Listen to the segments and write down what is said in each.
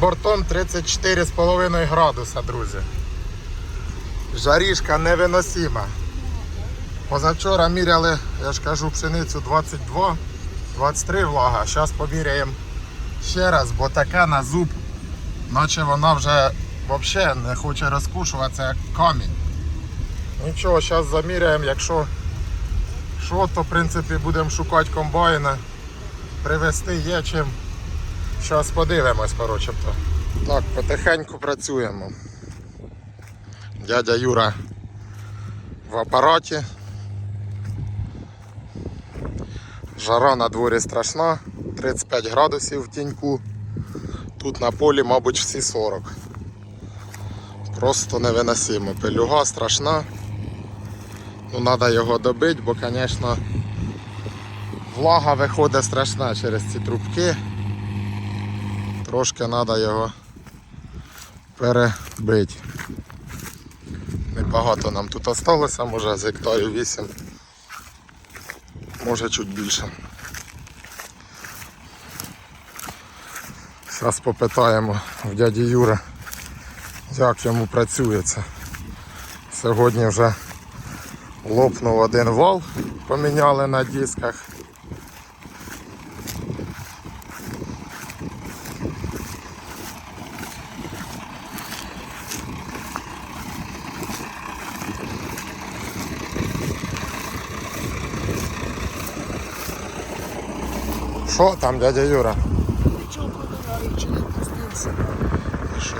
Бортом 34,5 градуса, друзі. Жарішка невиносима. Позавчора міряли, я ж кажу, пшеницю 22, 23 влага. Зараз поміряємо ще раз, бо таке на зуб, наче вона вже взагалі не хоче розкушуватися як камінь. Нічого, зараз заміряємо, якщо що, то в принципі будемо шукати комбайна. Привезти є чим. Зараз подивимось, коротше. Так, потихеньку працюємо. Дядя Юра в апараті. Жара на дворі страшна, 35 градусів в тіньку. Тут на полі, мабуть, всі 40. Просто невиносимо. Пелюга страшна. Ну, треба його добити, бо, звісно, влага виходить страшна через ці трубки. Трошки треба його перебити. Небагато нам тут осталося, може з гектарів 8, може чуть більше. Зараз попитаємо в дяді Юри, як йому працюється. Сьогодні вже лопнув один вал, поміняли на дисках. Що там, дядя Юра? Нічого продаваю, не пустився. І що?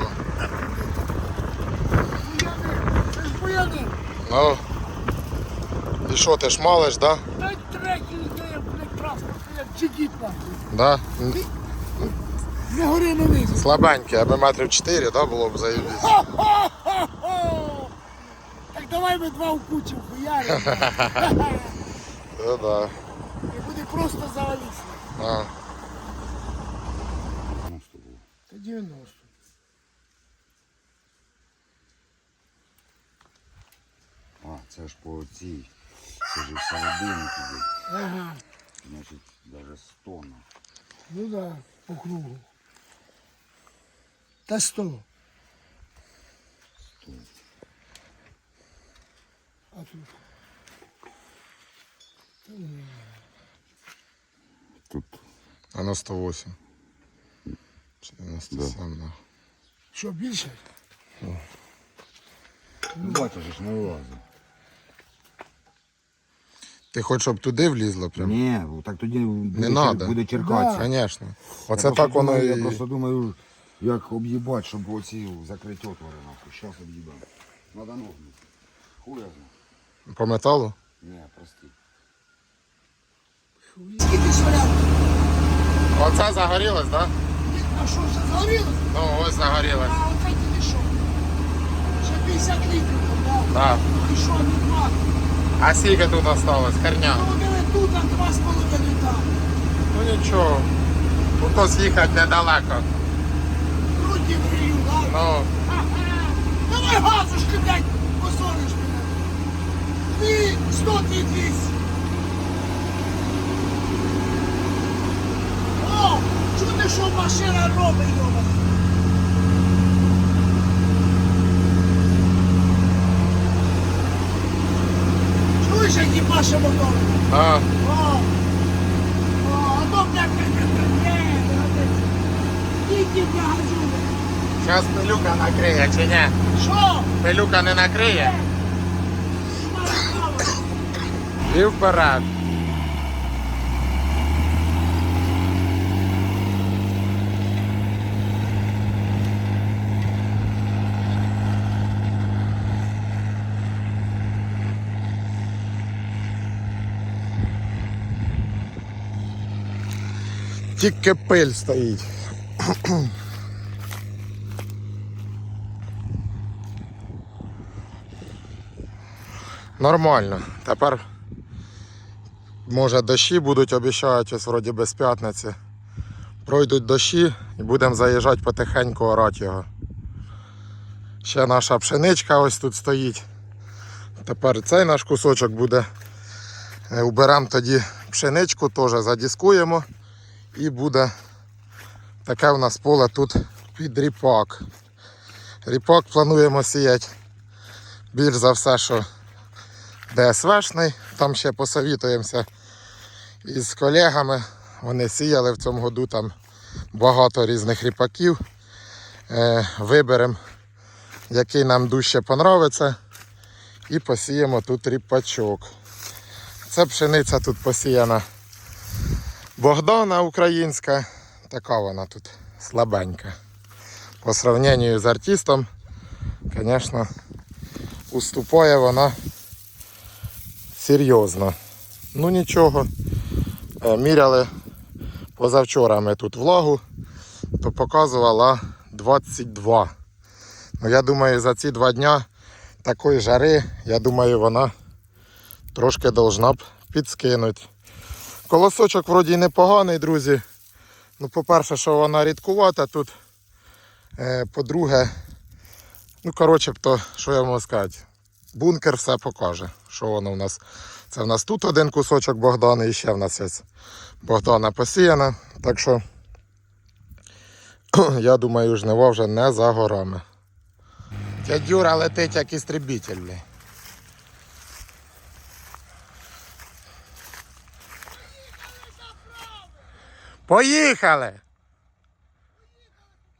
Буяни. Ну. І що, ти ж малиш, да? Та й третій йде, блядь, транспорт, як джигіт нахуй. Да? Не гори не низу. Слабенький, аби метрів 4, да, було б заїбісь. Хо-хо-хо! Так давай ми два в кучу хуяримо. Ну да. І буде просто завалісно. А. Та 90. А, це ж по цій. Це ж всередині туди. Ага. Значить, навіть 100 на. Ну да, по кругу. Та 100. А тут? Тут 98. 97, да. Що, більше? ну, бачиш, ж не влазить. Ти хочеш, щоб туди влізло прям? Ні, так тоді буде, надо. буде черкатися. Звісно. Я Оце просто так воно думаю, Я і. просто думаю, як об'їбати, щоб оці закриті отвори нахуй. Щас об'їбаємо. Надо ногнути. Хуя знає. По металу? Ні, прости. Солярки? Оце загорілось, так? Да? А що, вже загорілося? Ну, ось загорілось. А оце тільки що? Ще 50 літрів там, да? Да. І що, не два? А скільки тут осталось? Херня. Ну, диви, тут а два з половиною там. Ну нічого. Тут ось їхати недалеко. Руки врию, ладно? Ну, Ага. Давай газушки, блядь, позориш мене. Дві, сто, дві, двісті. О, чути, що машина робить, йоба. Чуєш, як їбаше мотор? а, О, о, а то. Тільки зараз пилюка накриє чи ні? Що? Пилюка не накриє. І вперед. Тільки пиль стоїть. Нормально. Тепер може дощі будуть, обіцяють, ось вроді без п'ятниці. Пройдуть дощі і будемо заїжджати потихеньку орати його. Ще наша пшеничка ось тут стоїть. Тепер цей наш кусочок буде. Е, Уберемо тоді пшеничку, теж задіскуємо. І буде таке у нас поле тут під ріпак. Ріпак плануємо сіяти більш за все, що ДСВшний. Там ще посовітуємося із колегами. Вони сіяли в цьому году там багато різних ріпаків. Е, виберемо, який нам дужче понравиться. І посіємо тут ріпачок. Це пшениця тут посіяна Богдана українська. Така вона тут слабенька. По сравненню з артистом, звісно, уступає вона серйозно. Ну нічого. Е, Міряли позавчора ми тут влагу, то показувала 22. Ну, я думаю, за ці два дня такої жари, я думаю, вона трошки должна б підскинути. Колосочок вроді непоганий, друзі. Ну, по-перше, що вона рідкувата тут. Е, по-друге, ну, коротше, то, що я можу сказати, бункер все покаже, що воно в нас. Це в нас тут один кусочок Богдана і ще в нас є Богдана посіяна. Так що, я думаю, жнива вже не за горами. Дядюра летить як істребитель. Поїхали!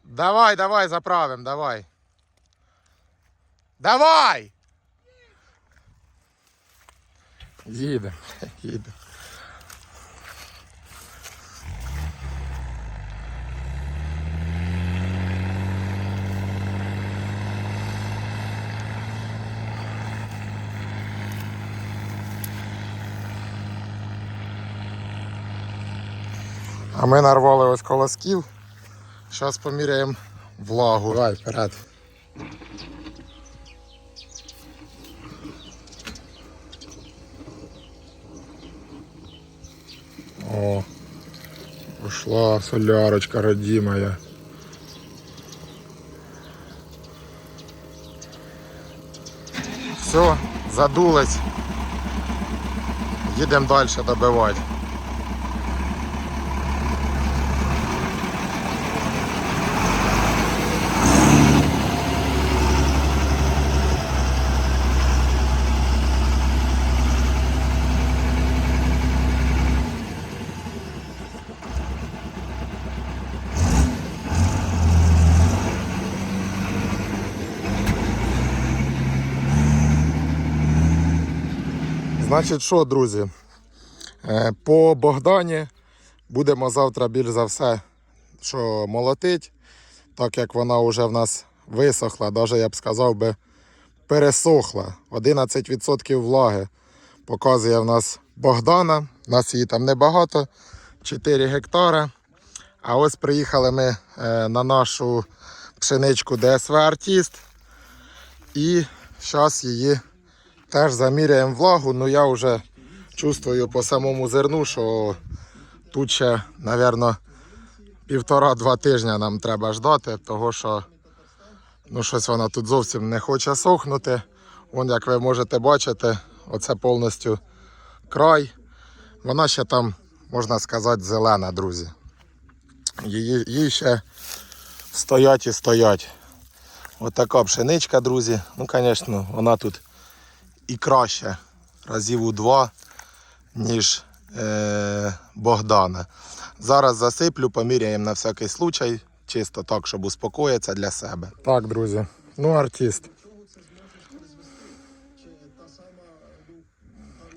Давай, давай, заправим, давай. Давай! Їдемо, їдемо. А ми нарвали ось колосків. Зараз поміряємо влагу. Давай, вперед. О, пошла солярочка родимая. Все, задулось. Їдемо далі добивати. Значить, що, друзі? Е, По Богдані будемо завтра більш за все, що молотить, так як вона вже в нас висохла, навіть я б сказав би пересохла. 11% влаги показує в нас Богдана. У нас її там небагато, 4 гектари. А ось приїхали ми е, на нашу пшеничку ДСВ Артіст. І зараз її теж заміряємо влагу, ну я вже чувствую по самому зерну, що тут ще, мабуть, півтора-два тижня нам треба ждати, того що ну, щось вона тут зовсім не хоче сохнути. Вон, як ви можете бачити, оце повністю край. Вона ще там, можна сказати, зелена, друзі. Її, їй ще стоять і стоять. Отака пшеничка, друзі. Ну, звісно, вона тут і краще разів у два, ніж е, Богдана. Зараз засиплю, поміряємо на всякий случай, чисто так, щоб успокоїтися для себе. Так, друзі. Ну, артист.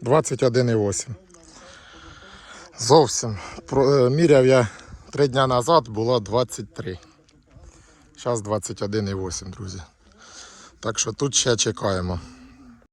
21,8. Зовсім. Е, Міряв я три дня назад, було 23. Зараз 21,8, друзі. Так що тут ще чекаємо.